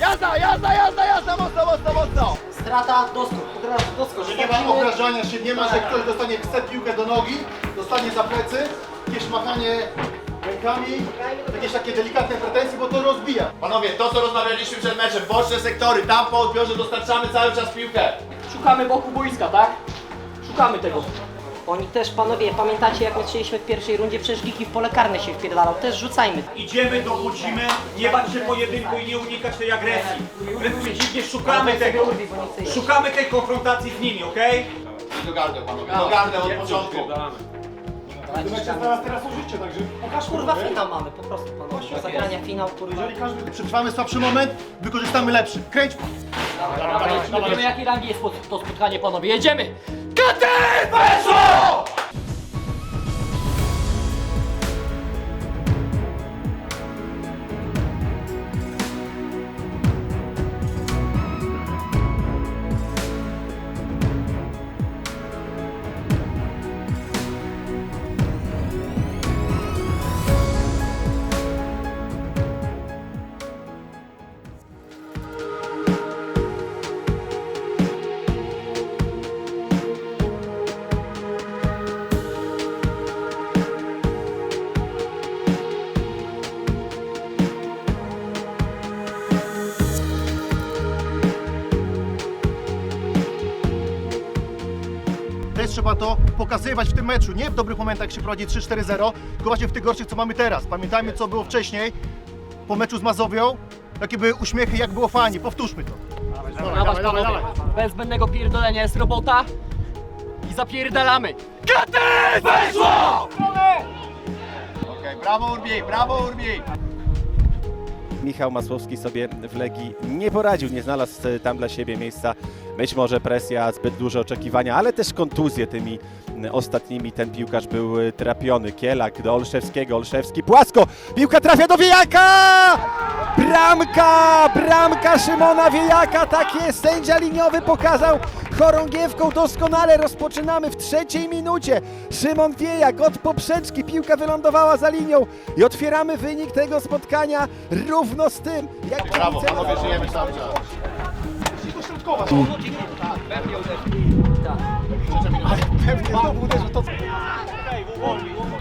Jazda, jazda, jazda, jazda, mocno, mocno, mocno! Strata, doskok, od razu doskok. Że nie ma obrażania się, nie ma, że ktoś dostanie chce piłkę do nogi, dostanie za plecy, jakieś machanie rękami, jakieś takie delikatne pretensje, bo to rozbija. Panowie, to co rozmawialiśmy przed meczem, boczne sektory, tam po odbiorze dostarczamy cały czas piłkę. Szukamy boku boiska, tak? Szukamy tego. Oni też, panowie, pamiętacie jak my strzeliśmy w pierwszej rundzie? Przecież Giki w pole karne się wpierdalał. Też rzucajmy. Idziemy, dochodzimy, nie bać się pojedynku i nie unikać tej agresji. Wręcz przeciwnie, szukamy tego. Szukamy tej konfrontacji z nimi, okej? Do gardeł, panowie, do gardeł od początku. Pokaż kurwa finał mamy, po prostu panowie. Do zagrania finał, kurwa. Przetrwamy słabszy moment, wykorzystamy lepszy. Kręć! Nie wiemy jakiej rangi jest to- to spotkanie, panowie. Jedziemy! Też trzeba to pokazywać w tym meczu, nie w dobrych momentach jak się prowadzi 3-4-0, tylko właśnie w tych gorszych co mamy teraz. Pamiętajmy co było wcześniej, po meczu z Mazowią, jakie były uśmiechy, jak było fajnie, powtórzmy to. Dawać, panowie. Bez zbędnego pierdolenia jest robota. I zapierdalamy. Okej, brawo Urbi, brawo Urbi! Michał Masłowski sobie w Legii nie poradził, nie znalazł e, tam dla siebie miejsca. Być może presja, zbyt duże oczekiwania, ale też kontuzje tymi ostatnimi. Ten piłkarz był e, trapiony. Kielak do Olszewskiego, Olszewski płasko. Piłka trafia do Wiejaka! Bramka! Bramka Szymona Wiejaka, tak jest. Sędzia liniowy pokazał chorągiewką doskonale. Rozpoczynamy w trzeciej minucie. Szymon Wiejak od poprzeczki. Piłka wylądowała za linią i otwieramy wynik tego spotkania równo z tym, jak Brawo, panowie, żyjemy cały czas. Pewnie znowu uderzy to...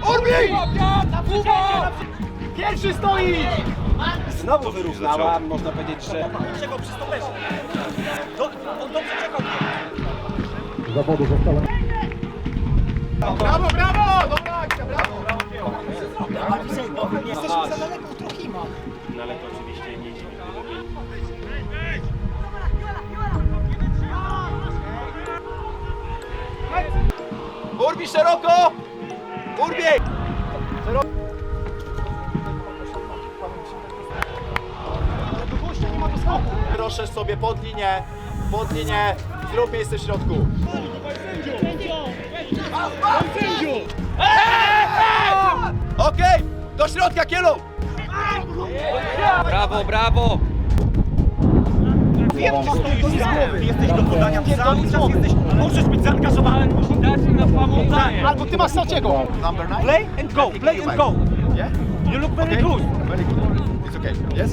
Urbi! Pierwszy stoi! Znowu wyrównała, można powiedzieć, że Czego przy stoperze? Do, on dobrze czekał. Brawo, brawo! Dobra akcja, brawo! Urbi szeroko! Urbi! Proszę sobie pod linię, pod linię, zrób miejsce w środku. Okej, do środka kielu! Brawo, brawo! Wiem, że stoisz sam, ty jesteś do podania cały czas jesteś, możesz być zaangażowany. Dać na pamątanie. Albo ty masz Saciego. Number nine? Play and go, play and go. Yeah? You look very Okay. good. Very good. It's okay. Yes?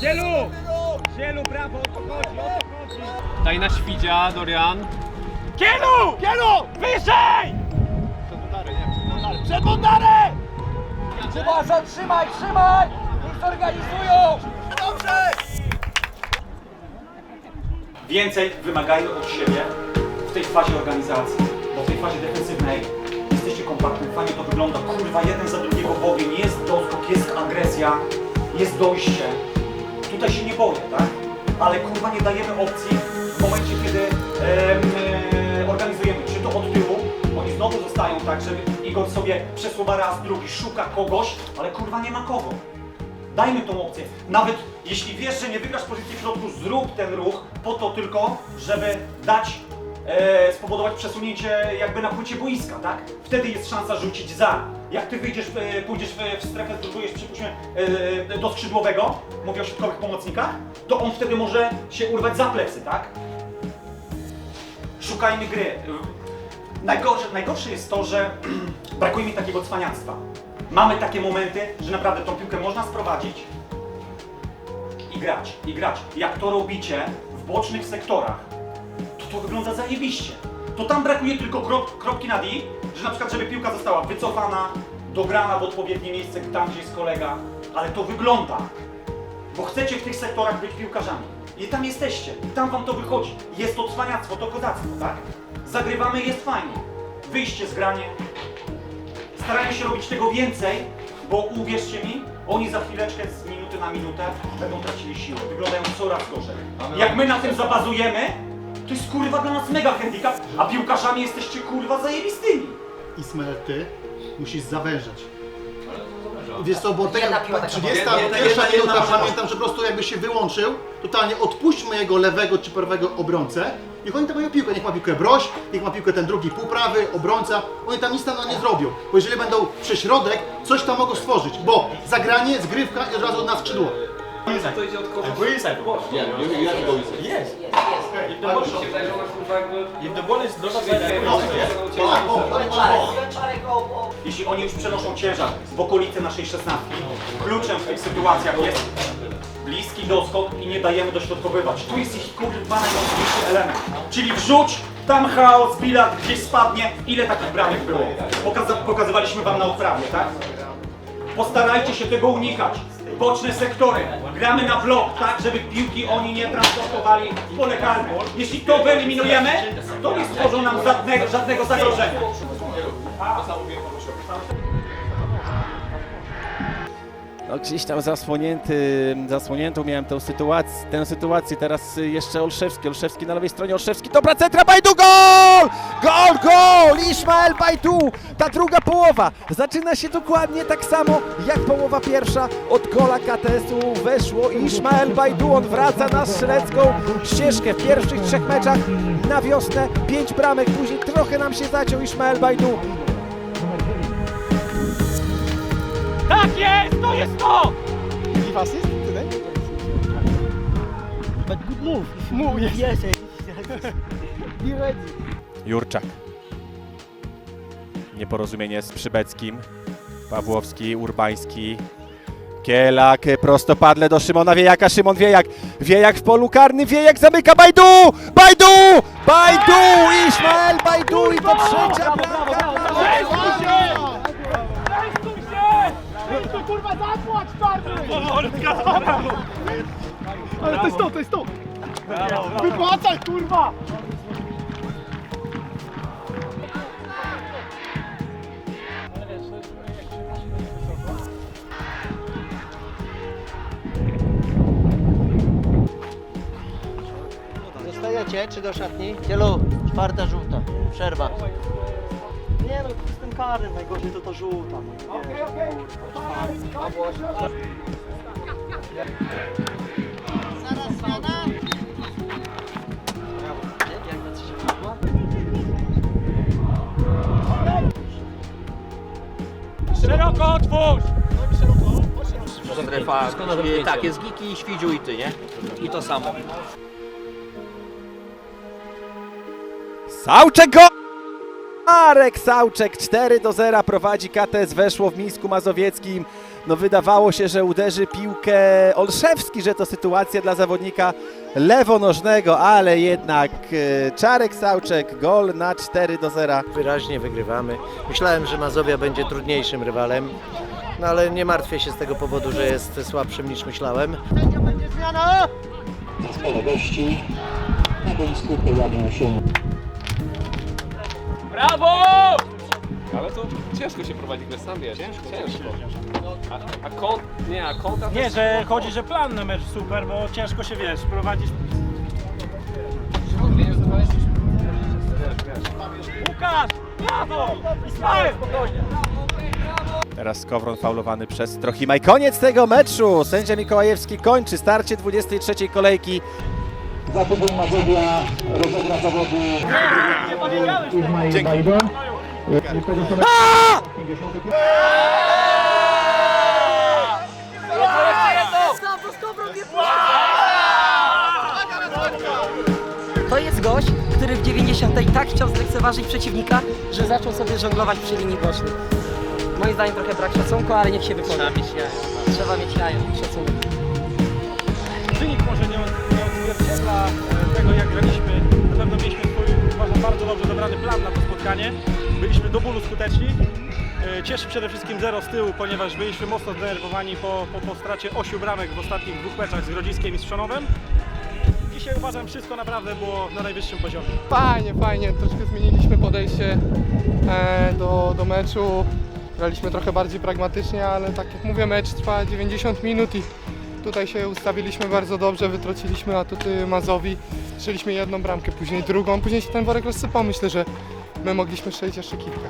Zielu! Zielu, brawo, o to chodzi, o to chodzi. Daj na świdzia, Dorian. Kielu! Kielu! Wyżej! Przed Bondarę, nie? Przed Bondarę. Przed Bondarę! Trzeba zatrzymaj, trzymaj! Niech zorganizują! Dobrze! Więcej wymagajmy od siebie w tej fazie organizacji, bo w tej fazie defensywnej jesteście kompaktni, fajnie to wygląda, kurwa, jeden za drugiego w ogień, jest doskok, jest agresja, jest dojście. Tutaj się nie boję, tak? Ale kurwa nie dajemy opcji w momencie, kiedy em, e, organizujemy, czy to od tyłu, znowu zostają tak, że Igor sobie przesuwa raz, drugi, szuka kogoś, ale kurwa nie ma kogo. Dajmy tą opcję. Nawet jeśli wiesz, że nie wygrasz pozycji w środku, zrób ten ruch po to tylko, żeby dać, e, spowodować przesunięcie jakby na płycie boiska, tak? Wtedy jest szansa rzucić za. Jak ty wyjdziesz, e, pójdziesz w, w strefę, zdróżujesz, przypuśćmy, e, do skrzydłowego, mówię o środkowych pomocnikach, to on wtedy może się urwać za plecy, tak? Szukajmy gry. Najgorsze, najgorsze jest to, że brakuje mi takiego cwaniactwa. Mamy takie momenty, że naprawdę tą piłkę można sprowadzić i grać, i grać. Jak to robicie w bocznych sektorach, to to wygląda zajebiście. To tam brakuje tylko krop, kropki nad i, że na przykład, żeby piłka została wycofana, dograna w odpowiednie miejsce, tam gdzie jest kolega, ale to wygląda, bo chcecie w tych sektorach być piłkarzami. I tam jesteście, i tam wam to wychodzi. Jest to cwaniactwo, to kozactwo, tak? Zagrywamy, jest fajnie. Wyjście z granie. Starajmy się robić tego więcej, bo uwierzcie mi, oni za chwileczkę z minuty na minutę będą tracili siłę. Wyglądają coraz gorzej. Jak my na tym zabazujemy, to jest kurwa dla nas mega handicap, a piłkarzami jesteście kurwa zajebistymi. Ismael, ty musisz zawężać. Wiesz co, bo tego, Jedna taka 30 była. Jedna- pierwsza jedna- jedna minuta, pamiętam, że po prostu jakby się wyłączył, totalnie odpuśćmy jego lewego czy prawego obrońcę, niech oni tam mają piłkę, niech ma piłkę Broś, niech ma piłkę ten drugi półprawy, obrońca, oni tam nic tam nie zrobią, bo jeżeli będą przy środek, coś tam mogą stworzyć, bo zagranie, zgrywka i od razu na skrzydło. Jeśli oni już przenoszą ciężar w okolice naszej szesnastki, kluczem w tych sytuacjach jest bliski doskok i nie dajemy dośrodkowywać. Tu jest ich kurwa najmocniejszy element. Czyli wrzuć, tam chaos, bilard gdzieś spadnie. Ile takich bramek było? Pokaza pokazywaliśmy wam na odprawie, tak? Postarajcie się tego unikać. Boczne sektory. Gramy na blok, tak, żeby piłki oni nie transportowali w pole karne. Jeśli to wyeliminujemy, to nie stworzą nam żadnego, żadnego zagrożenia. No gdzieś tam zasłonięty, zasłoniętą miałem tę sytuację, tę sytuację, teraz y, jeszcze Olszewski, Olszewski na lewej stronie, Olszewski, dobra centra, Bajdu, gol! Gol, gol! Ismael Bajdu! Ta druga połowa zaczyna się dokładnie tak samo jak połowa pierwsza. Od gola KTS-u weszło Ismael Bajdu, on wraca na strzelecką ścieżkę w pierwszych trzech meczach na wiosnę, pięć bramek, później trochę nam się zaciął Ismael Bajdu. Tak jest! To jest to! Jurczak. Nieporozumienie z Przybeckim. Pawłowski, Urbański. Kielak, prostopadle do Szymona Wiejaka. Szymon Wiejak. Wiejak w polu karnym. Wiejak zamyka Bajdu! Bajdu! Bajdu! Ismael Bajdu i to trzecia bramka. Ale to jest to, to jest to! Wypłacaj, kurwa! Zostajecie czy do szatni? Cielu, czwarta żółta. Przerwa. Nie no, z tym karnym najgorzej to to żółta. Okej, okej. Zaraz zmiana. Jak ta trzecia była? Szeroko otwórz! Strefa, tak, jest Giki, Świdziu i ty, nie? I to samo. Sauczek go! Marek Sauczek 4 do 0 prowadzi KTS weszło w Mińsku Mazowieckim. No wydawało się, że uderzy piłkę Olszewski, że to sytuacja dla zawodnika lewonożnego, ale jednak e, Czarek Sauczek gol na 4 do 0. Wyraźnie wygrywamy. Myślałem, że Mazowia będzie trudniejszym rywalem, no ale nie martwię się z tego powodu, że jest słabszym niż myślałem. zespole gości. Na boisku pojawią się Brawo! Ale to ciężko się prowadzi grę, sam wiesz. Ciężko. ciężko. A, a kont, nie, a konta Nie, że chodzi, że plan na mecz super, bo ciężko się wiesz, prowadzić. Łukasz! Brawo! Spokojnie! Teraz Skowron faulowany przez Trochima i koniec tego meczu. Sędzia Mikołajewski kończy starcie 23 kolejki. Za tydzień Mazowia rozegra zawody Izmail Bajdo. To jest gość, który w 90 tak chciał zlekceważyć przeciwnika, że zaczął sobie żonglować przy linii bocznej. moim zdaniem trochę brak szacunku, ale niech się wypowie. Trzeba mieć jajo. Trzeba mieć jajo, szacunek. Odzwierciedla e, tego, jak graliśmy. Na pewno mieliśmy swój, uważam, bardzo dobrze dobrany plan na to spotkanie. Byliśmy do bólu skuteczni. E, Cieszy przede wszystkim zero z tyłu, ponieważ byliśmy mocno zdenerwowani po, po, po stracie 8 bramek w ostatnich dwóch meczach z Grodziskiem i z. Dzisiaj uważam, wszystko naprawdę było na najwyższym poziomie. Fajnie, fajnie, troszkę zmieniliśmy podejście e, do, do meczu. Graliśmy trochę bardziej pragmatycznie, ale tak jak mówię, mecz trwa 90 minut i tutaj się ustawiliśmy bardzo dobrze, wytrociliśmy atuty Mazowi. Strzeliśmy jedną bramkę, później drugą, później się ten worek rozsypał. Myślę, że my mogliśmy strzelić jeszcze kilka.